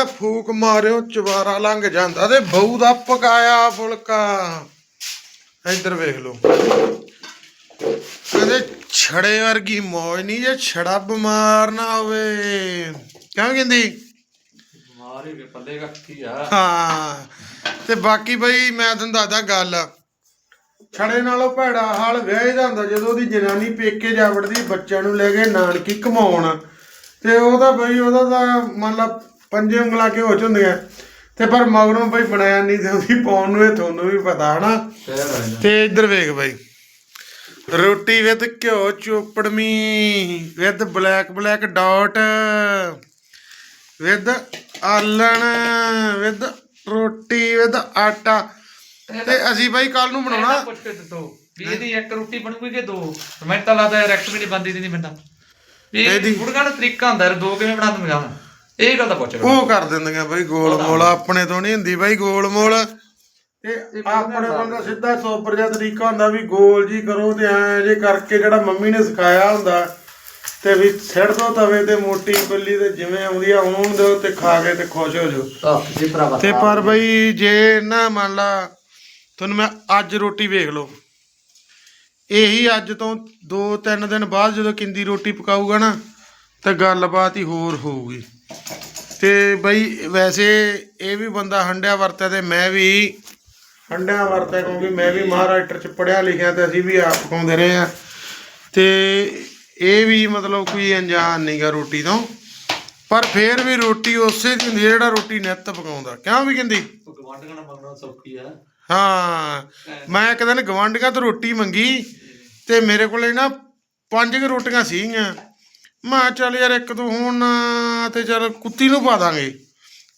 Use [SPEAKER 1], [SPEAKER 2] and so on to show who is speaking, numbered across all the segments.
[SPEAKER 1] ਨਾ ਫੂਕ ਮਾਰਿਓ ਚਵਾਰਾ ਲੰਘ ਜਾਂਦਾ ਤੇ ਬਹੂ ਦਾ ਪਕਾਇਆ ਫੁਲਕਾ। ਇੱਧਰ ਵੇਖ ਲਓ। ਕਹਿੰਦੇ ਛੜੇ ਵਰਗੀ ਮੌਜ ਨਹੀਂ ਜੇ ਛੜਾ ਬਿਮਾਰ ਨਾ ਹੋਵੇ। ਕਿਉਂ ਕਹਿੰਦੀ?
[SPEAKER 2] ਮਾਰੇ ਕੇ ਪੱਲੇ ਕੱਖੀ ਆ।
[SPEAKER 1] ਹਾਂ। ਤੇ ਬਾਕੀ ਬਈ ਮੈਂ ਤੁਹਾਨੂੰ ਦੱਸਦਾ ਗੱਲ। ਛੜੇ ਨਾਲੋਂ ਭੈੜਾ ਹਾਲ ਵਿਆਹ ਦਾ ਹੁੰਦਾ ਜਦੋਂ ਉਹਦੀ ਜਨਾਨੀ ਪੇਕੇ ਜਾ ਵੜਦੀ ਬੱਚਿਆਂ ਨੂੰ ਲੈ ਕੇ ਨਾਨਕੀ ਕਮਾਉਣ ਤੇ ਉਹਦਾ ਬਈ ਉਹਦਾ ਤਾਂ ਮੰਨ ਲਾ ਪੰਜੇ ਉਂਗਲਾਂ ਕਿ ਹੋ ਹੁੰਦੀਆਂ ਤੇ ਪਰ ਮਗਰੋਂ ਬਈ ਬਣਾਇਆ ਨਹੀਂ ਤੇ ਉਹਦੀ ਪਾਉਣ ਨੂੰ ਇਹ ਤੁਹਾਨੂੰ ਵੀ ਪਤਾ ਹਨਾ? ਤੇ ਇੱਧਰ ਵੇਖ ਬਾਈ। ਰੋਟੀ ਵਿਦ ਘਿਓ ਚੋਪੜਮੀ with black black dot with ਆਲਣ with roti with ਆਟਾ। ਤੇ ਅਸੀਂ ਬਾਈ ਕੱਲ ਨੂੰ ਬਣਾਉਣਾ।
[SPEAKER 2] ਪੁੱਛ ਕੇ ਦਿੱਤੋ ਵੀ ਇਹਦੀ ਇੱਕ ਰੋਟੀ ਬਣੂਗੀ ਕਿ ਦੋ? ਮੈਂ ਤਾਂ ਲੱਗਦਾ ਰੈਕਟ ਵੀ ਨਹੀਂ ਬੰਦੀ ਦੀ ਨਹੀਂ ਬੰਦਾ ਵੀ
[SPEAKER 1] ਇਹਦੀ-
[SPEAKER 2] ਗੁੜਗਾਂ ਦਾ ਤਰੀਕਾ ਹੁੰਦਾ ਯਾਰ ਦੋ ਕਿਵੇਂ ਬਣਾ ਦੂੰਗਾ ਮੈਂ ਇਹ ਗੱਲ ਤਾਂ ਪੁੱਛ ਰਿਹਾ
[SPEAKER 1] ਉਹ ਕਰ ਦਿੰਦੀਆਂ ਬਾਈ ਗੋਲ ਮੋਲ ਆਪਣੇ ਤੋਂ ਨਹੀਂ ਹੁੰਦੀ ਬਾਈ ਗੋਲ ਮੋਲ। ਤੇ ਆਪਣੇ ਕੋਲ ਤਾਂ ਸਿੱਧਾ ਸੋਪਰ ਜਿਹਾ ਤਰੀਕਾ ਹੁੰਦਾ ਵੀ ਗੋਲ ਜੀ ਕਰੋ ਤੇ ਐ ਜੇ ਕਰਕੇ ਜਿਹੜਾ ਮੰਮੀ ਨੇ ਸਿਖਾਇਆ ਹੁੰਦਾ ਤੇ ਵੀ ਸਿਰ ਤੋਂ ਤਵੇ ਤੇ ਮੋਟੀ ਕੁੱਲੀ ਤੇ ਜਿਵੇਂ ਆਉਂਦੀ ਆ ਉਹਨੂੰ ਦਿਓ ਤੇ ਖਾ ਕੇ ਤੇ ਖੁਸ਼ ਹੋ ਜਾਓ। ਤੇ ਪਰ ਬਈ ਜੇ ਨਾ ਮੰਨ ਲਾ ਤੁਹਾਨੂੰ ਮੈਂ ਅੱਜ ਰੋਟੀ ਵੇਖ ਲਓ। ਇਹੀ ਅੱਜ ਤੋਂ 2-3 ਦਿਨ ਬਾਅਦ ਜਦੋਂ ਕਿੰਦੀ ਰੋਟੀ ਪਕਾਊਗਾ ਨਾ ਤਾਂ ਗੱਲਬਾਤ ਹੀ ਹੋਰ ਹੋਊਗੀ। ਤੇ ਬਈ ਵੈਸੇ ਇਹ ਵੀ ਬੰਦਾ ਹੰਡਿਆ ਵਰਤਿਆ ਤੇ ਮੈਂ ਵੀ ਹੰਡਿਆ ਵਰਤਿਆ ਕਿਉਂਕਿ ਮੈਂ ਵੀ ਮਹਾਰਾਸ਼ਟਰ ਚ ਪੜਿਆ ਲਿਖਿਆ ਤੇ ਅਸੀਂ ਵੀ ਆਪ ਪਕਾਉਂਦੇ ਰਹੇ ਆ ਤੇ ਇਹ ਵੀ ਮਤਲਬ ਕੋਈ ਅਣਜਾਣ ਨਹੀਂਗਾ ਰੋਟੀ ਤੋਂ। ਪਰ ਫੇਰ ਵੀ ਰੋਟੀ ਉਸੇ ਦੀ ਹੁੰਦੀ ਹੈ ਜਿਹੜਾ ਰੋਟੀ ਨਿੱਤ ਪਕਾਉਂਦਾ। ਕਿਉਂ ਵੀ ਕਹਿੰਦੀ?
[SPEAKER 2] ਗਵਾਂਢੀਆਂ ਨਾਲ ਮੰਗਣਾ ਸੌਖੀ ਆ।
[SPEAKER 1] ਹਾਂ ਮੈਂ ਇੱਕ ਦਿਨ ਗਵਾਂਢੀਆਂ ਤੋਂ ਰੋਟੀ ਮੰਗੀ ਤੇ ਮੇਰੇ ਕੋਲੇ ਨਾ ਪੰਜ ਕੁ ਰੋਟੀਆਂ ਸੀਗੀਆਂ। ਮੈਂ ਚੱਲ ਯਾਰ ਇੱਕ ਤੋਂ ਹੁਣ ਤੇ ਚੱਲ ਕੁੱਤੀ ਨੂੰ ਪਾ ਦਾਂਗੇ।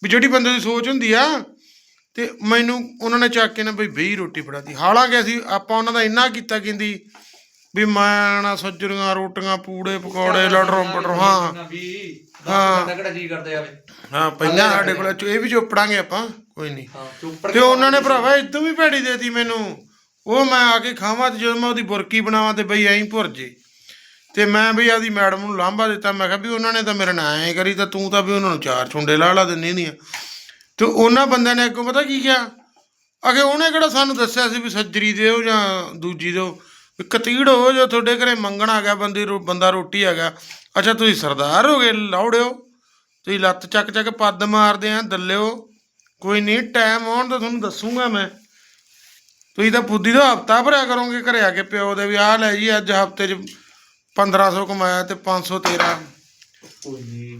[SPEAKER 1] ਵੀ ਜਿਹੜੀ ਬੰਦੇ ਦੀ ਸੋਚ ਹੁੰਦੀ ਆ ਤੇ ਮੈਨੂੰ ਉਹਨਾਂ ਨੇ ਚੱਕ ਕੇ ਨਾ ਬਈ 20 ਰੋਟੀ ਫੜਾਤੀ। ਹਾਲਾਂਕਿ ਅਸੀਂ ਆਪਾਂ ਉਹਨਾਂ ਦਾ ਇੰਨਾ ਕੀਤਾ ਕਹਿੰਦੀ ਵੀ ਮੈਂ ਨਾ ਸੱਜਰੀਆਂ ਰੋਟੀਆਂ ਪੂੜੇ ਪਕੌੜੇ ਲੜਰੋਂ ਪੜਰੋਂ ਹਾਂ। ਹਾਂ।
[SPEAKER 2] ਤਗੜਾ ਜੀ ਕਰਦੇ ਆਵੇ
[SPEAKER 1] ਹਾਂ ਪਈਆਂ ਸਾਡੇ ਕੋਲ ਇਹ ਵੀ ਚੋਪੜਾਂਗੇ ਆਪਾਂ ਕੋਈ ਨਹੀਂ। ਤੇ ਉਹਨਾਂ ਨੇ ਭਰਾਵਾ ਇਦੋਂ ਵੀ ਭੈੜੀ ਦੇਤੀ ਮੈਨੂੰ। ਉਹ ਮੈਂ ਆ ਕੇ ਖਾਵਾਂ ਤੇ ਜਦੋਂ ਮੈਂ ਉਹਦੀ ਬੁਰਕੀ ਬਣਾਵਾਂ ਤੇ ਬਈ ਐਂ ਭੁਰ ਜੇ ਤੇ ਮੈਂ ਵੀ ਆਦੀ ਮੈਡਮ ਨੂੰ ਲਾਂਭਾ ਦਿੱਤਾ, ਮੈਂ ਕਿਹਾ ਵੀ ਉਹਨਾਂ ਨੇ ਤਾਂ ਮੇਰੇ ਨਾਲ ਐਂ ਕਰੀ, ਤਾਂ ਤੂੰ ਤਾਂ ਵੀ ਉਹਨਾਂ ਨੂੰ ਚਾਰ ਛੁੰਡੇ ਲਾ ਲਾ ਦਿੰਨੀ ਦੀਆਂ ਤੇ ਉਹਨਾਂ ਬੰਦਿਆਂ ਨੇ ਅੱਗੋਂ ਪਤਾ ਕੀ ਕਿਹਾ? ਅਗੇ ਉਹਨੇ ਕਿਹੜਾ ਸਾਨੂੰ ਦੱਸਿਆ ਸੀ ਵੀ ਸੱਜਰੀ ਦਿਓ ਜਾਂ ਦੂਜੀ ਦਿਓ? ਵੀ ਕਤੀੜੋ ਜੋ ਤੁਹਾਡੇ ਘਰੇ ਮੰਗਣ ਆ ਗਿਆ ਬੰਦੀ ਰੋ- ਬੰਦਾ ਰੋਟੀ ਆ ਗਿਆ। ਅੱਛਾ, ਤੁਸੀਂ ਸਰਦਾਰ ਹੋ ਗਏ, ਲੌੜਿਓ। ਤੁਸੀਂ ਲੱਤ ਚੱਕ ਚੱਕ ਪੱਦ ਮਾਰਦੇ ਆ, ਦੱਲਿਓ। ਕੋਈ ਨਹੀਂ ਟਾਈਮ ਆਉਣ ਤਾਂ ਤੁਹਾਨੂੰ ਦੱਸੂਗਾ ਮੈਂ। ਤੁਸੀਂ ਤਾਂ ਪੁੱਦੀ ਦਾ ਹਫਤਾ ਭਰਿਆ ਕਰੋਗੇ ਘਰੇ ਆ ਕੇ ਪਿਓ ਦੇ ਵੀ ਆਹ ਲੈ ਜੀ, ਅੱਜ ਹਫ਼ਤੇ 'ਚ 1500 ਕਮਾਇਆ ਤੇ 500 ਤੇਰਾ।
[SPEAKER 2] ਕੋਈ ਨਹੀਂ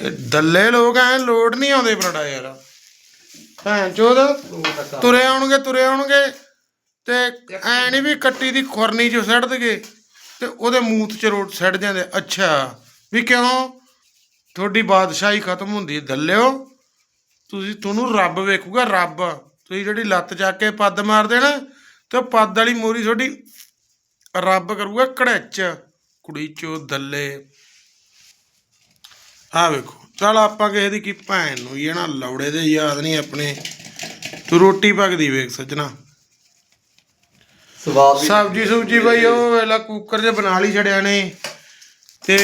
[SPEAKER 1] ਇਹ ਦੱਲੇ ਲੋਕ ਐ ਲੋਟ ਨਹੀਂ ਆਉਂਦੇ ਬਰੜਾ ਯਾਰ। ਭੈਣ ਚੋਦ ਤੁਰੇ ਆਉਣਗੇ ਤੁਰੇ ਆਉਣਗੇ ਤੇ ਐ ਨਹੀਂ ਵੀ ਕੱਟੀ ਦੀ ਖੁਰਨੀ 'ਚ ਸੱਟ ਦਗੇ ਤੇ ਉਹਦੇ ਮੂੰਹ 'ਚ ਰੋਟ ਸੱਟ ਜਾਂਦੇ। ਅੱਛਾ ਵੀ ਕਿਉਂ? ਤੁਹਾਡੀ ਬਾਦਸ਼ਾਹੀ ਖਤਮ ਹੁੰਦੀ ਦੱਲਿਓ ਤੁਸੀਂ ਤੁਹਾਨੂੰ ਰੱਬ ਵੇਖੂਗਾ ਰੱਬ। ਤੁਸੀਂ ਜਿਹੜੀ ਲੱਤ ਚੱਕ ਕੇ ਪੱਦ ਮਾਰਦੇ ਨਾ ਤੇ ਪੱਦ ਵਾਲੀ ਮੋਰੀ ਤੁਹਾਡੀ ਰੱਬ ਕਰੂਗਾ ਕੜੈਚ ਕੁੜੀ ਚੋ ਦੱਲੇ। ਆ ਵੇਖੋ ਚਲ ਆਪਾਂ ਕਿਸੇ ਦੀ ਕੀ ਭੈਣ ਨੂੰ ਹੀ ਹੈ ਨਾ ਲੌੜੇ ਦੇ ਯਾਦ ਨਹੀਂ ਆਪਣੇ। ਤੂੰ ਰੋਟੀ ਪੱਕਦੀ ਵੇਖ ਸੱਜਣਾ।
[SPEAKER 2] ਸਵਾਦ ਵੀ
[SPEAKER 1] ਸਬਜੀ ਸੁਬਜੀ ਬਈ ਉਹ ਵੇਲਾ ਕੁੱਕਰ 'ਚ ਬਣਾ ਲਈ ਛੜਿਆ ਨੇ। ਤੇ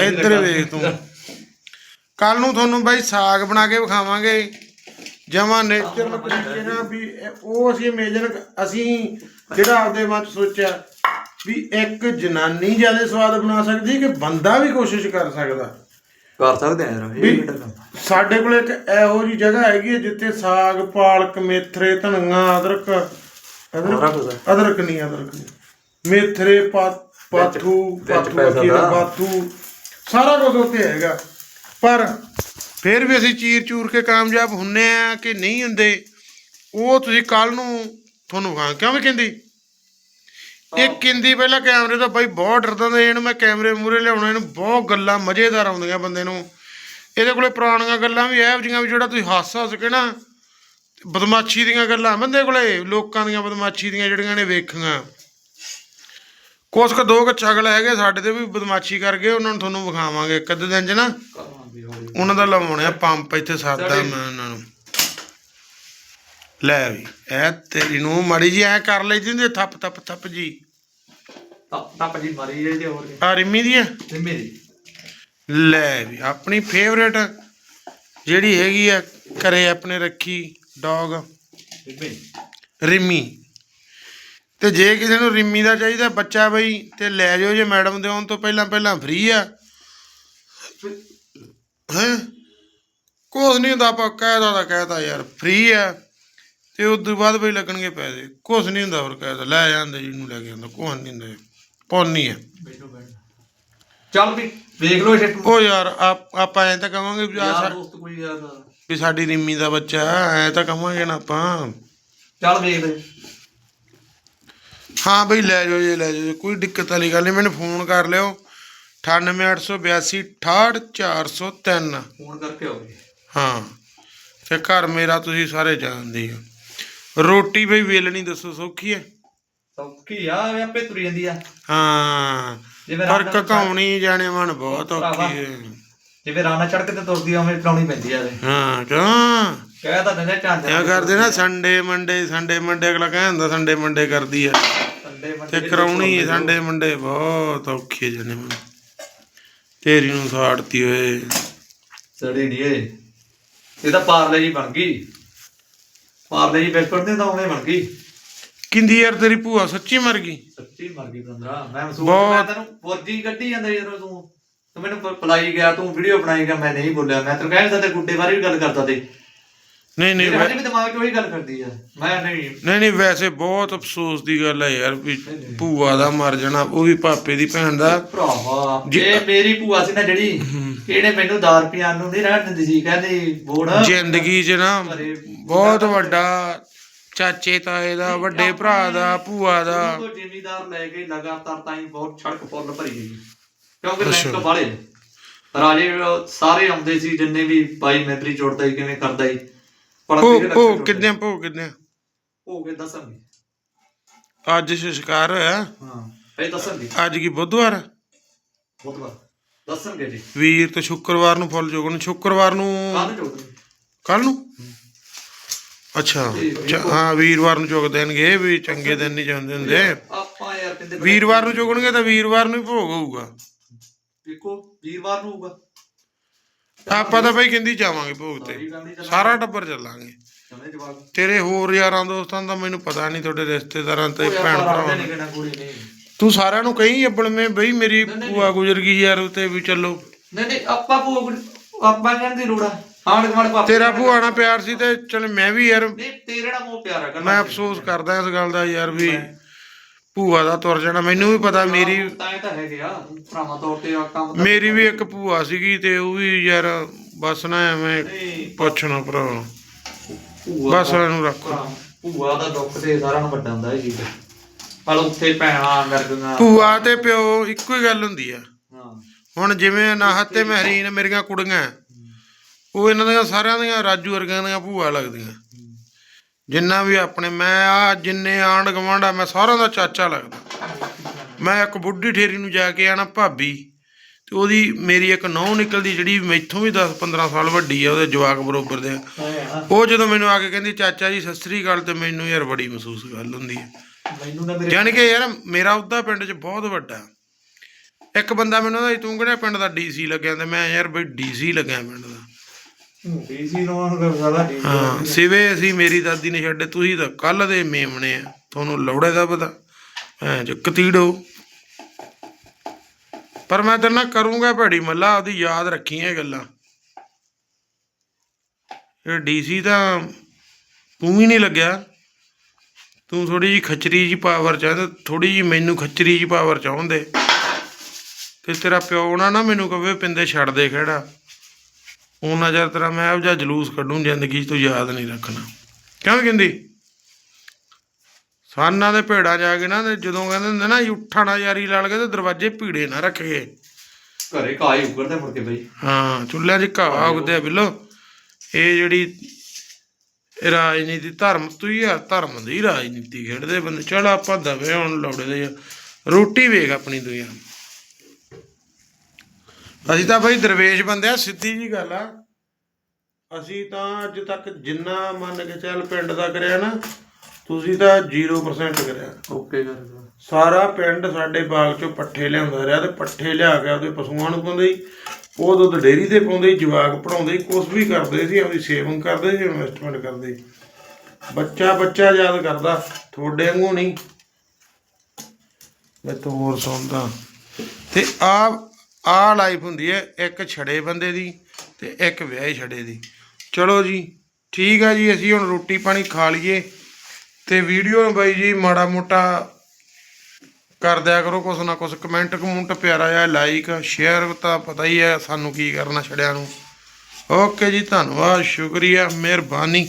[SPEAKER 1] ਇੱਧਰ ਵੇਖ ਤੂੰ। ਕੱਲ ਨੂੰ ਤੁਹਾਨੂੰ ਬਾਈ ਸਾਗ ਬਣਾ ਕੇ ਵਿਖਾਵਾਂਗੇ। ਜਮਾ ਨੇਚਰਲ ਤਰੀਕੇ ਨਾਲ ਵੀ ਇਹ- ਉਹ ਅਸੀਂ ਇਮੇਜਨ ਅਸੀਂ ਜਿਹੜਾ ਆਪਦੇ ਮਨ 'ਚ ਸੋਚਿਆ ਵੀ ਇੱਕ ਜਨਾਨੀ ਜ਼ਿਆਦਾ ਸਵਾਦ ਬਣਾ ਸਕਦੀ ਕਿ ਬੰਦਾ ਵੀ ਕੋਸ਼ਿਸ਼ ਕਰ ਸਕਦਾ?
[SPEAKER 2] ਕਰ ਸਕਦੇ ਆ ਯਾਰ
[SPEAKER 1] ਵੀ ਸਾਡੇ ਕੋਲ ਇੱਕ ਇਹੋ ਜੀ ਜਗ੍ਹਾ ਹੈਗੀ ਹੈ ਜਿੱਥੇ ਸਾਗ ਪਾਲਕ ਮੇਥਰੇ ਧਨੀਆ ਅਦਰਕ
[SPEAKER 2] ਸਾਰਾ
[SPEAKER 1] ਅਦਰਕ
[SPEAKER 2] ਕੁਝ ਹੈ।
[SPEAKER 1] ਅਦਰਕ ਨਹੀਂ ਅਦਰਕ ਨਹੀਂ। ਮੇਥਰੇ ਪਾ- ਪਾਥੂ
[SPEAKER 2] ਵਿੱਚ
[SPEAKER 1] ਪਾਥੂ
[SPEAKER 2] ਪੈਸਾ ਦਾ।
[SPEAKER 1] ਸਾਰਾ ਕੁਝ ਉੱਥੇ ਹੈਗਾ। ਪਰ ਫਿਰ ਵੀ ਅਸੀਂ ਚੀਰ ਚੂਰ ਕੇ ਕਾਮਯਾਬ ਹੁੰਨੇ ਆ ਕਿ ਨਹੀਂ ਹੁੰਦੇ ਉਹ ਤੁਸੀਂ ਕੱਲ ਨੂੰ ਤੁਹਾਨੂੰ ਕਹਾਂ ਕਿਉਂ ਵੀ ਕਹਿੰਦੀ? ਇਹ ਕਿੰਦੀ ਪਹਿਲਾਂ ਕੈਮਰੇ ਤੋਂ ਬਾਈ ਬਹੁਤ ਡਰਦਾ ਹੁੰਦਾ ਇਹਨੂੰ ਮੈਂ ਕੈਮਰੇ ਮੂਰੇ ਲਿਆਉਣਾ ਇਹਨੂੰ ਬਹੁਤ ਗੱਲਾਂ ਮਜ਼ੇਦਾਰ ਆਉਂਦੀਆਂ ਬੰਦੇ ਨੂੰ। ਇਹਦੇ ਕੋਲੇ ਪੁਰਾਣੀਆਂ ਗੱਲਾਂ ਵੀ ਇਹੋ ਜਿਹੀਆਂ ਵੀ ਜਿਹੜਾ ਤੁਸੀਂ ਹੱਸ ਹੱਸ ਕੇ ਨਾ ਬਦਮਾਸ਼ੀ ਦੀਆਂ ਗੱਲਾਂ ਬੰਦੇ ਕੋਲੇ ਲੋਕਾਂ ਦੀਆਂ ਬਦਮਾਸ਼ੀ ਦੀਆਂ ਜਿਹੜੀਆਂ ਨੇ ਵੇਖੀਆਂ। ਕੁਛ ਕੁ ਦੋ ਕੁ ਚਗਲ ਹੈਗੇ ਸਾਡੇ ਤੇ ਵੀ ਬਦਮਾਸ਼ੀ ਕਰ ਗਏ ਉਹਨਾਂ ਨੂੰ ਤੁਹਾਨੂੰ ਵਿਖਾਵਾਂਗੇ ਇੱਕ ਅੱਧੇ ਦਿਨ 'ਚ ਨਾ। ਉਹਨਾਂ ਦਾ ਲਵਾਉਣਾ ਪੰਪ ਇੱਥੇ ਸਾਦਾ ਮੈਂ ਉਹਨਾਂ ਨੂੰ। ਲੈ ਵੀ ਇਹ ਤੇਰੀ ਨੂੰ ਮੜੀ ਜੀ ਐ ਕਰ ਲਈ ਜਿੰਦੇ ਥੱਪ ਥੱਪ ਥੱਪ ਜੀ।
[SPEAKER 2] ਟੱਪ ਜੀ ਮਾਰੀ ਜੇ ਹੋਰ
[SPEAKER 1] ਆ ਰਿਮੀ ਦੀ ਆ
[SPEAKER 2] ਤੇ ਮੇਰੀ
[SPEAKER 1] ਲੈ ਵੀ ਆਪਣੀ ਫੇਵਰੇਟ ਜਿਹੜੀ ਹੈਗੀ ਆ ਘਰੇ ਆਪਣੇ ਰੱਖੀ ਡੌਗ ਰਿਮੀ। ਤੇ ਜੇ ਕਿਸੇ ਨੂੰ ਰਿਮੀ ਦਾ ਚਾਹੀਦਾ ਬੱਚਾ ਬਈ ਤੇ ਲੈ ਜਾਓ ਜੇ ਮੈਡਮ ਦੇ ਆਉਣ ਤੋਂ ਪਹਿਲਾਂ ਪਹਿਲਾਂ ਫ੍ਰੀ ਆ। ਹੈ? ਕੁਛ ਨਹੀਂ ਹੁੰਦਾ ਆਪਾਂ ਕਹਿਦਾ ਦਾ ਕਹਿਤਾ ਯਾਰ ਫ੍ਰੀ ਆ। ਤੇ ਉਸ ਤੋਂ ਬਾਅਦ ਬਈ ਲੱਗਣਗੇ ਪੈਸੇ। ਕੁਛ ਨਹੀਂ ਹੁੰਦਾ ਹੋਰ ਕਹਿਦਾ ਲੈ ਜਾਂਦੇ ਜਿਹਨੂੰ ਲੈ ਕੇ ਜਾਂਦਾ ਕੁਛ ਨਹੀਂ ਹੁੰਦਾ ਪੌਣੀ ਆ
[SPEAKER 2] ਚੱਲ ਵੀ ਵੇਖ ਲਓ ਇਹ
[SPEAKER 1] ਉਹ ਯਾਰ ਆਪ- ਆਪਾਂ ਐਂ ਤਾਂ ਕਵਾਂਗੇ ਵੀ ਆਹ
[SPEAKER 2] ਯਾਰ
[SPEAKER 1] ਸਾ-
[SPEAKER 2] ਦੋਸਤ ਕੋਈ ਯਾਰ
[SPEAKER 1] ਵੀ ਸਾਡੀ ਰਿਮੀ ਦਾ ਬੱਚਾ ਐ ਤਾਂ ਕਵਾਂਗੇ ਨਾ ਆਪਾਂ।
[SPEAKER 2] ਚੱਲ ਵੇਖ ਲੈ।
[SPEAKER 1] ਹਾਂ ਬਈ ਲੈ ਜਾਓ ਜੇ ਲੈ ਜਾਓ ਕੋਈ ਦਿੱਕਤ ਵਾਲੀ ਗੱਲ ਨਹੀਂ ਮੈਨੂੰ ਫੋਨ ਕਰ ਲਿਓ। 98882 68403
[SPEAKER 2] ਫੋਨ ਕਰਕੇ ਆਓਗੇ
[SPEAKER 1] ਹਾਂ ਤੇ ਘਰ ਮੇਰਾ ਤੁਸੀਂ ਸਾਰੇ ਜਾਣਦੇ ਹੋ। ਰੋਟੀ ਬਈ ਵੇਲਣੀ ਦੱਸੋ ਸੌਖੀ ਹੈ?
[SPEAKER 2] ਸੌਖੀ ਆ ਇਹ ਆਪੇ ਤੁਰੀ ਜਾਂਦੀ ਆ।
[SPEAKER 1] ਹਾਂ
[SPEAKER 2] ਜਿਵੇਂ
[SPEAKER 1] ਪਰ
[SPEAKER 2] ਰਾਣਾ
[SPEAKER 1] ਕਕਾਉਣੀ ਜਾਣੇ ਮਨ ਬਹੁਤ ਔਖੀ ਹੈ।
[SPEAKER 2] ਜਿਵੇਂ ਰਾਣਾ ਚੜ ਕੇ ਤੇ ਤੁਰਦੀ ਆ ਉਵੇਂ ਪੈਂਦੀ ਆ ਇਹ।
[SPEAKER 1] ਹਾਂ ਕਿਉਂ?
[SPEAKER 2] ਕਹਿ ਤਾਂ ਦਿੰਦੇ ਝਾਂਜ
[SPEAKER 1] ਇਹ ਕਰਦੇ ਨਾ ਸੰਡੇ ਮੰਡੇ ਸੰਡੇ ਮੰਡੇ ਅਗਲਾ ਕਹਿੰਦਾ ਸੰਡੇ ਮੰਡੇ ਕਰਦੀ ਆ।
[SPEAKER 2] ਸੰਡੇ ਮੰਡੇ
[SPEAKER 1] ਤੇ ਕਰਾਉਣੀ ਸੰਡੇ ਮੰਡੇ ਬਹੁਤ ਔਖੀ ਜਾਣੇ ਮਨ ਤੇਰੀ ਨੂੰ ਸਾੜਤੀ ਓਏ।
[SPEAKER 2] ਸੜੀ ਨਹੀਂ ਏ। ਇਹ ਤਾਂ ਪਾਰਲੇ ਜੀ ਬਣ ਗਈ। ਪਾਰਲੇ ਜੀ ਬਿਸਕੁਟ ਨੇ ਤਾਂ ਉਵੇਂ ਬਣ ਗਈ।
[SPEAKER 1] ਕਿੰਦੀ ਯਾਰ ਤੇਰੀ ਭੂਆ ਸੱਚੀ ਮਰ ਗਈ?
[SPEAKER 2] ਸੱਚੀ ਮਰ ਗਈ ਬੰਦਰਾ ਮੈਂ ਮਹਿਸੂਸ
[SPEAKER 1] ਬਹੁਤ-
[SPEAKER 2] ਮੈਂ ਤੈਨੂੰ ਫੁਰਜੀ ਕੱਢੀ ਜਾਂਦਾ ਯਾਰ ਤੂੰ। ਤੂੰ ਮੈਨੂੰ ਪ- ਪਲਾਈ ਗਿਆ ਤੂੰ ਵੀਡੀਓ ਬਣਾਈ ਗਿਆ ਮੈਂ ਨਹੀਂ ਬੋਲਿਆ। ਮੈਂ ਤੈਨੂੰ ਕਹਿ ਸਕਦਾ ਗੁੱਡੇ ਬਾਰੇ ਵੀ ਗੱਲ ਕਰਦਾ ਤੇ
[SPEAKER 1] ਨਹੀਂ ਨਹੀਂ
[SPEAKER 2] ਮੇਰੇ
[SPEAKER 1] ਵੈ-
[SPEAKER 2] ਹਜੇ ਵੀ ਦਿਮਾਗ 'ਚ ਉਹੀ ਗੱਲ ਫਿਰਦੀ ਆ। ਮੈਂ ਨਹੀਂ।
[SPEAKER 1] ਨਹੀਂ ਨਹੀਂ ਵੈਸੇ ਬਹੁਤ ਅਫਸੋਸ ਦੀ ਗੱਲ ਹੈ ਯਾਰ ਵੀ ਭੂਆ ਦਾ ਮਰ ਜਾਣਾ ਉਹ ਵੀ ਪਾਪੇ ਦੀ ਭੈਣ ਦਾ।
[SPEAKER 2] ਭਰਾਵਾ
[SPEAKER 1] ਜੇ-
[SPEAKER 2] ਮੇਰੀ ਭੂਆ ਸੀ ਨਾ ਜਿਹੜੀ ਇਹਨੇ ਮੈਨੂੰ ਦਾਰ ਪਿਆਨ ਨੂੰ ਨਹੀਂ ਰਹਿਣ ਦਿੰਦੀ ਸੀ ਕਹਿੰਦੀ ਬੋੜ
[SPEAKER 1] ਜ਼ਿੰਦਗੀ 'ਚ ਨਾ
[SPEAKER 2] ਘਰੇ
[SPEAKER 1] ਬਹੁਤ ਵੱਡਾ ਚਾਚੇ ਤਾਏ ਦਾ ਵੱਡੇ ਭਰਾ ਦਾ ਭੂਆ ਦਾ।
[SPEAKER 2] ਉਹ ਜ਼ਿਮੀਦਾਰ ਲੈ ਕੇ ਲਗਾਤਾਰ ਤਾਂ ਹੀ ਬਹੁਤ ਛੜਕ ਫੁੱਲ ਭਰੀ ਗਈ ਕਿਉਂਕਿ
[SPEAKER 1] ਅੱਛਾ।
[SPEAKER 2] ਲਿੰਕ ਵਾਲੇ ਰਾਜੇ ਸਾਰੇ ਆਉਂਦੇ ਸੀ ਜਿੰਨੇ ਵੀ ਬਾਈ ਮੈਬਰੀ ਜੋੜਦਾ ਹੀ ਕਿਵੇਂ ਕਰਦਾ ਹੀ ਬੜਾ
[SPEAKER 1] ਭੋ
[SPEAKER 2] ਵੀਰੇ
[SPEAKER 1] ਭੋ
[SPEAKER 2] ਲੱਗੇ
[SPEAKER 1] ਕਿੰਨੇ ਭੋ ਕਿੰਨੇ?
[SPEAKER 2] ਹੋ ਗਏ ਦੱਸਣਗੇ।
[SPEAKER 1] ਅੱਜ ਸ਼ਿਕਾਰ ਹੋਇਆ।
[SPEAKER 2] ਹਾਂ ਇਹ ਦੱਸਣਗੇ।
[SPEAKER 1] ਅੱਜ ਕੀ ਬੁੱਧਵਾਰ?
[SPEAKER 2] ਦੱਸਣਗੇ ਜੀ।
[SPEAKER 1] ਵੀਰ ਤੇ ਸ਼ੁੱਕਰਵਾਰ ਨੂੰ ਫੁੱਲ ਚੁਗਣ ਸ਼ੁੱਕਰਵਾਰ ਨੂੰ ਕੱਲ ਨੂੰ? ਅੱਛਾ। ਚ- ਹਾਂ ਵੀਰਵਾਰ ਨੂੰ ਚੁਗ ਦੇਣਗੇ ਵੀ ਚੰਗੇ ਦਿਨ ਨਹੀਂ ਜਾਂਦੇ ਹੁੰਦੇ।
[SPEAKER 2] ਆਪਾਂ ਯਾਰ ਕਹਿੰਦੇ
[SPEAKER 1] ਵੀਰਵਾਰ ਨੂੰ ਚੁਗਣਗੇ ਤਾਂ ਵੀਰਵਾਰ ਨੂੰ ਹੀ ਭੋਗ ਹੋਊਗਾ।
[SPEAKER 2] ਦੇਖੋ ਵੀਰਵਾਰ ਨੂੰ ਹੋਊਗਾ।
[SPEAKER 1] ਆਪਾਂ ਤਾਂ ਬਈ ਕਹਿੰਦੀ ਜਾਵਾਂਗੇ ਭੋਗ ਤੇ।
[SPEAKER 2] ਸਾਰੀ ਨਹੀਂ
[SPEAKER 1] ਟੱਬਰ ਚੱਲਾਂਗੇ।
[SPEAKER 2] ਜਵਾਬ।
[SPEAKER 1] ਤੇਰੇ ਹੋਰ ਯਾਰਾਂ ਦੋਸਤਾਂ ਦਾ ਮੈਨੂੰ ਪਤਾ ਨਹੀਂ ਤੁਹਾਡੇ ਰਿਸ਼ਤੇਦਾਰਾਂ ਤੇ ਭੈਣ ਭਰਾਵਾਂ
[SPEAKER 2] ਨਹੀਂ ਕਿਹੜਾ ਨਹੀਂ।
[SPEAKER 1] ਤੂੰ ਸਾਰਿਆਂ ਨੂੰ ਕਹੀਂ ਅੱਬਲ ਮੈਂ ਬਈ ਮੇਰੀ ਭੂਆ ਗੁਜ਼ਰ ਗਈ ਯਾਰ ਉਤੇ ਵੀ ਚੱਲੋ।
[SPEAKER 2] ਨਹੀਂ ਨਹੀਂ ਆਪਾਂ ਆਪਾਂ ਕਹਿਣ ਦੀ ਲੋੜ ਆ। ਆਂਡ ਗਵਾਂਡ ਪਾਪਾ
[SPEAKER 1] ਤੇਰਾ ਭੂਆ ਨਾਲ ਪਿਆਰ ਸੀ ਤੇ ਚਲ ਮੈਂ ਵੀ ਯਾਰ
[SPEAKER 2] ਨਹੀਂ ਤੇਰੇ ਨਾਲ ਮੋਹ ਪਿਆਰ ਆ
[SPEAKER 1] ਮੈਂ ਅਫਸੋਸ ਕਰਦਾ ਇਸ ਗੱਲ ਦਾ ਯਾਰ ਵੀ ਭੂਆ ਦਾ ਤੁਰ ਜਾਣਾ। ਮੈਨੂੰ ਵੀ ਪਤਾ ਮੇਰੀ
[SPEAKER 2] ਤਾਂ ਇਹ ਤਾਂ ਹੈਗੇ ਆ। ਭਰਾਵਾਂ ਤੌਰ ਤੇ ਆ ਕੰਮ ਤਾਂ
[SPEAKER 1] ਮੇਰੀ ਵੀ ਇੱਕ ਭੂਆ ਸੀਗੀ ਤੇ ਉਹ ਵੀ ਯਾਰ ਬਸ ਨਾ ਐਵੇਂ
[SPEAKER 2] ਨਹੀਂ
[SPEAKER 1] ਪੁੱਛਣਾ ਭਰਾ।
[SPEAKER 2] ਭੂਆ
[SPEAKER 1] ਬਸ ਇਹਨੂੰ ਰੱਖ।
[SPEAKER 2] ਭਰਾ, ਭੂਆ ਦਾ ਦੁੱਖ ਤੇ ਸਾਰਿਆਂ ਨੂੰ ਵੱਡਾ ਹੁੰਦਾ ਇਹ ਚੀਜ਼। ਪਰ ਉੱਥੇ ਭੈਣਾਂ ਮਿਰਗਾਂ
[SPEAKER 1] ਭੂਆ ਤੇ ਪਿਓ ਇੱਕੋ ਹੀ ਗੱਲ ਹੁੰਦੀ ਆ।
[SPEAKER 2] ਹਾਂ।
[SPEAKER 1] ਹੁਣ ਜਿਵੇਂ ਨਾਹਤ ਤੇ ਮਹਿਰੀਨ ਮੇਰੀਆਂ ਕੁੜੀਆਂ ਉਹ ਇਹਨਾਂ ਦੀਆਂ ਸਾਰਿਆਂ ਦੀਆਂ ਰਾਜੂ ਵਰਗਿਆਂ ਦੀਆਂ ਭੂਆ ਲੱਗਦੀਆਂ। ਜਿੰਨਾ ਵੀ ਆਪਣੇ ਮੈਂ ਆ ਜਿੰਨੇ ਆਂਡ ਗਵਾਂਡਾ ਮੈਂ ਸਾਰਿਆਂ ਦਾ ਚਾਚਾ ਲੱਗਦਾ। ਮੈਂ ਇੱਕ ਬੁੱਢੀ ਠੇਰੀ ਨੂੰ ਜਾ ਕੇ ਆਣਾ ਭਾਬੀ ਤੇ ਉਹਦੀ ਮੇਰੀ ਇੱਕ ਨੌਂ ਨਿਕਲਦੀ ਜਿਹੜੀ ਮੈਥੋਂ ਵੀ 10 15 ਸਾਲ ਵੱਡੀ ਆ ਉਹਦੇ ਜਵਾਕ ਬਰੋਬਰ ਦੇ। ਉਹ ਜਦੋਂ ਮੈਨੂੰ ਆ ਕੇ ਕਹਿੰਦੀ ਚਾਚਾ ਜੀ ਸਤਿ ਸ੍ਰੀ ਅਕਾਲ ਤੇ ਮੈਨੂੰ ਯਾਰ ਬੜੀ ਮਹਿਸੂਸ ਗੱਲ ਹੁੰਦੀ ਹੈ
[SPEAKER 2] ਮੈਨੂੰ ਨਾ ਮੇਰੇ
[SPEAKER 1] ਕਿ ਯਾਰ ਮੇਰਾ ਉਹਦਾ ਪਿੰਡ 'ਚ ਬਹੁਤ ਵੱਡਾ। ਇੱਕ ਬੰਦਾ ਮੈਨੂੰ ਕਹਿੰਦਾ ਤੂੰ ਕਿਹੜਾ ਪਿੰਡ ਦਾ ਡੀਸੀ ਲੱਗਿਆ? ਤੇ ਮੈਂ ਯਾਰ ਬਈ ਡੀਸੀ ਲੱਗਿਆ ਪਿੰਡ ਦਾ।
[SPEAKER 2] ਡੀਸੀ ਨੂੰ ਕਰ ਸਕਦਾ ਡੀ
[SPEAKER 1] ਹਾਂ ਸਿਵੇ ਅਸੀਂ ਮੇਰੀ ਦਾਦੀ ਨੇ ਛੱਡੇ ਤੁਸੀਂ ਤਾਂ ਕੱਲ ਦੇ ਮੇਮਣੇ ਆ। ਤੁਹਾਨੂੰ ਲੌੜੇ ਦਾ ਪਤਾ। ਐ ਜੋ ਕਤੀੜੋ। ਪਰ ਮੈਂ ਤੇਰੇ ਨਾਲ ਕਰੂੰਗਾ ਭੈੜੀ ਮੱਲਾ ਉਹਦੀ ਯਾਦ ਰੱਖੀ ਇਹ ਗੱਲਾਂ। ਇਹ ਡੀਸੀ ਤਾਂ ਤੂੰ ਵੀ ਨਹੀਂ ਲੱਗਿਆ। ਤੂੰ ਥੋੜੀ ਜੀ ਖਚਰੀ ਜੀ ਪਾਵਰ ਚਾਹੁੰਦਾ ਥੋੜੀ ਜੀ ਮੈਨੂੰ ਖਚਰੀ ਜੀ ਪਾਵਰ ਚਾਹੁੰਦੇ। ਤੇ ਤੇਰਾ ਪਿਓ ਨਾ ਨਾ ਮੈਨੂੰ ਕਵੇ ਪਿੰਦੇ ਛੱਡ ਦੇ ਖੜਾ। ਉਹਨਾਂ ਚਿਰ ਤੇਰਾ ਮੈਂ ਇਹੋ ਜਿਹਾ ਜਲੂਸ ਕੱਢੂੰ ਜ਼ਿੰਦਗੀ 'ਚ ਤੂੰ ਯਾਦ ਨਹੀਂ ਰੱਖਣਾ। ਕਿਉਂ ਕਹਿੰਦੀ ਸਾਨਾਂ ਦੇ ਭੇੜਾ ਜਾ ਕੇ ਨਾ ਤੇ ਜਦੋਂ ਕਹਿੰਦੇ ਹੁੰਦੇ ਨਾ ਉੱਠਾ ਨਾ ਯਾਰੀ ਲੜ ਕੇ ਤੇ ਦਰਵਾਜ਼ੇ ਭੀੜੇ ਨਾ ਰੱਖੇ
[SPEAKER 2] ਘਰੇ ਕਾਈ ਉੱਗਰਦੇ ਮੁੜ ਕੇ ਬਈ।
[SPEAKER 1] ਹਾਂ ਚੁੱਲ੍ਹਿਆਂ 'ਚ ਘਾਹ ਉਗਦੇ ਆ ਬਿੱਲੋ। ਇਹ ਜਿਹੜੀ ਰਾਜਨੀਤੀ ਧਰਮ ਤੂੰ ਹੀ ਆ ਧਰਮ ਦੀ ਰਾਜਨੀਤੀ ਖੇਡਦੇ ਬੰਦੇ। ਚਲ ਆਪਾਂ ਦਵੇ ਹੁਣ ਲੋੜੇ ਦੇ ਆ। ਰੋਟੀ ਵੇਖ ਆਪਣੀ ਯਾਰ ਅਸੀਂ ਤਾਂ ਬਈ ਦਰਵੇਸ਼ ਬੰਦੇ ਆ ਸਿੱਧੀ ਜੀ ਗੱਲ ਆ। ਅਸੀਂ ਤਾਂ ਅੱਜ ਤੱਕ ਜਿੰਨਾ ਮੰਨ ਕੇ ਚੱਲ ਪਿੰਡ ਦਾ ਕਰਿਆ ਨਾ ਤੁਸੀਂ ਤਾਂ 0% ਕਰਿਆ।
[SPEAKER 2] ਓਕੇ ਕਰ
[SPEAKER 1] ਸਾਰਾ ਪਿੰਡ ਸਾਡੇ ਬਾਗ ਚੋਂ ਪੱਠੇ ਲਿਆਉਂਦਾ ਰਿਹਾ ਤੇ ਪੱਠੇ ਲਿਆ ਕੇ ਉਹਦੇ ਪਸ਼ੂਆਂ ਨੂੰ ਪਾਉਂਦੇ ਸੀ। ਉਹ ਦੁੱਧ ਡੇਅਰੀ ਤੇ ਪਾਉਂਦੇ ਸੀ, ਜਵਾਕ ਪੜਾਉਂਦੇ ਸੀ, ਕੁਛ ਵੀ ਕਰਦੇ ਸੀ ਆਪਦੀ ਸੇਵਿੰਗ ਕਰਦੇ ਸੀ ਇਨਵੈਸਟਮੈਂਟ ਕਰਦੇ। ਬੱਚਾ ਬੱਚਾ ਯਾਦ ਕਰਦਾ ਤੁਹਾਡੇ ਵਾਂਗੂ ਨਹੀਂ। ਮੈਂ ਤਾਂ ਹੋਰ ਸੁਣਦਾ। ਤੇ ਆ ਆ ਲਾਈਫ ਹੁੰਦੀ ਹੈ ਇੱਕ ਛੜੇ ਬੰਦੇ ਦੀ ਤੇ ਇੱਕ ਵਿਆਹੇ ਛੜੇ ਦੀ। ਚਲੋ ਜੀ, ਠੀਕ ਆ ਜੀ, ਅਸੀਂ ਹੁਣ ਰੋਟੀ ਪਾਣੀ ਖਾ ਲਈਏ ਤੇ ਵੀਡੀਓ ਨੂੰ ਬਾਈ ਜੀ ਮਾੜਾ ਮੋਟਾ ਕਰ ਦਿਆ ਕਰੋ ਕੁਛ ਨਾ ਕੁਛ ਕਮੈਂਟ ਕਮੂੰਟ ਪਿਆਰਾ ਜਿਹਾ ਲਾਈਕ ਸ਼ੇਅਰ ਤਾਂ ਪਤਾ ਹੀ ਹੈ ਸਾਨੂੰ ਕੀ ਕਰਨਾ ਛੜਿਆਂ ਨੂੰ। ਓਕੇ ਜੀ, ਧੰਨਵਾਦ, ਸ਼ੁਕਰੀਆ, ਮਿਹਰਬਾਨੀ।